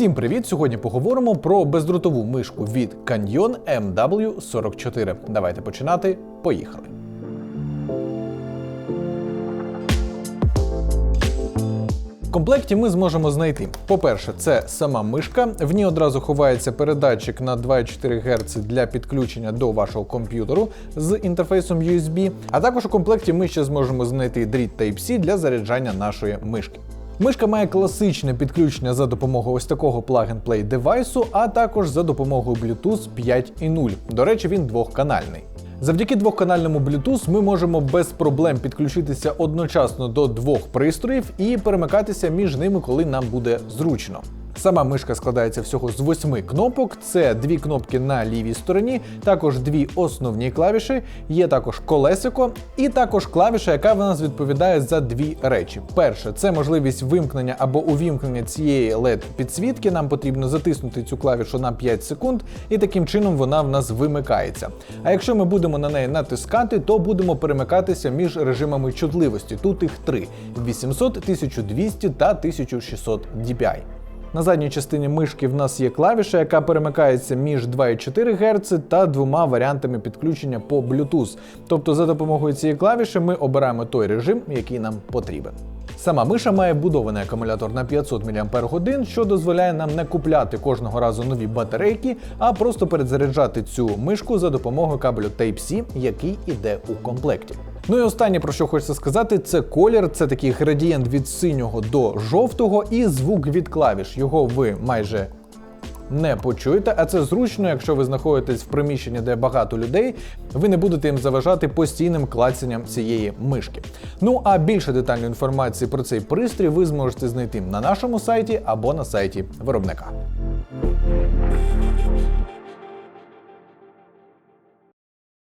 Усім привіт! Сьогодні поговоримо про бездротову мишку від Canyon MW44. Давайте починати. Поїхали. В комплекті ми зможемо знайти. По-перше, це сама мишка. В ній одразу ховається передатчик на 2,4 Гц для підключення до вашого комп'ютеру з інтерфейсом USB. А також у комплекті ми ще зможемо знайти дріт Type-C для заряджання нашої мишки. Мишка має класичне підключення за допомогою ось такого plug-and-play девайсу, а також за допомогою Bluetooth 5.0. До речі, він двохканальний. Завдяки двохканальному Bluetooth ми можемо без проблем підключитися одночасно до двох пристроїв і перемикатися між ними, коли нам буде зручно. Сама мишка складається всього з восьми кнопок. Це дві кнопки на лівій стороні, також дві основні клавіші, є також колесико, і також клавіша, яка в нас відповідає за дві речі. Перше, це можливість вимкнення або увімкнення цієї led підсвітки. Нам потрібно затиснути цю клавішу на 5 секунд, і таким чином вона в нас вимикається. А якщо ми будемо на неї натискати, то будемо перемикатися між режимами чутливості. Тут їх три: 800, 1200 та 1600 dpi. На задній частині мишки в нас є клавіша, яка перемикається між 2,4 Гц та двома варіантами підключення по Bluetooth. Тобто за допомогою цієї клавіші ми обираємо той режим, який нам потрібен. Сама миша має будований акумулятор на 500 мАч, що дозволяє нам не купляти кожного разу нові батарейки, а просто перезаряджати цю мишку за допомогою кабелю Type-C, який іде у комплекті. Ну і останнє, про що хочеться сказати, це колір, це такий градієнт від синього до жовтого, і звук від клавіш. Його ви майже не почуєте, а це зручно, якщо ви знаходитесь в приміщенні, де багато людей, ви не будете їм заважати постійним клацанням цієї мишки. Ну а більше детальної інформації про цей пристрій ви зможете знайти на нашому сайті або на сайті виробника.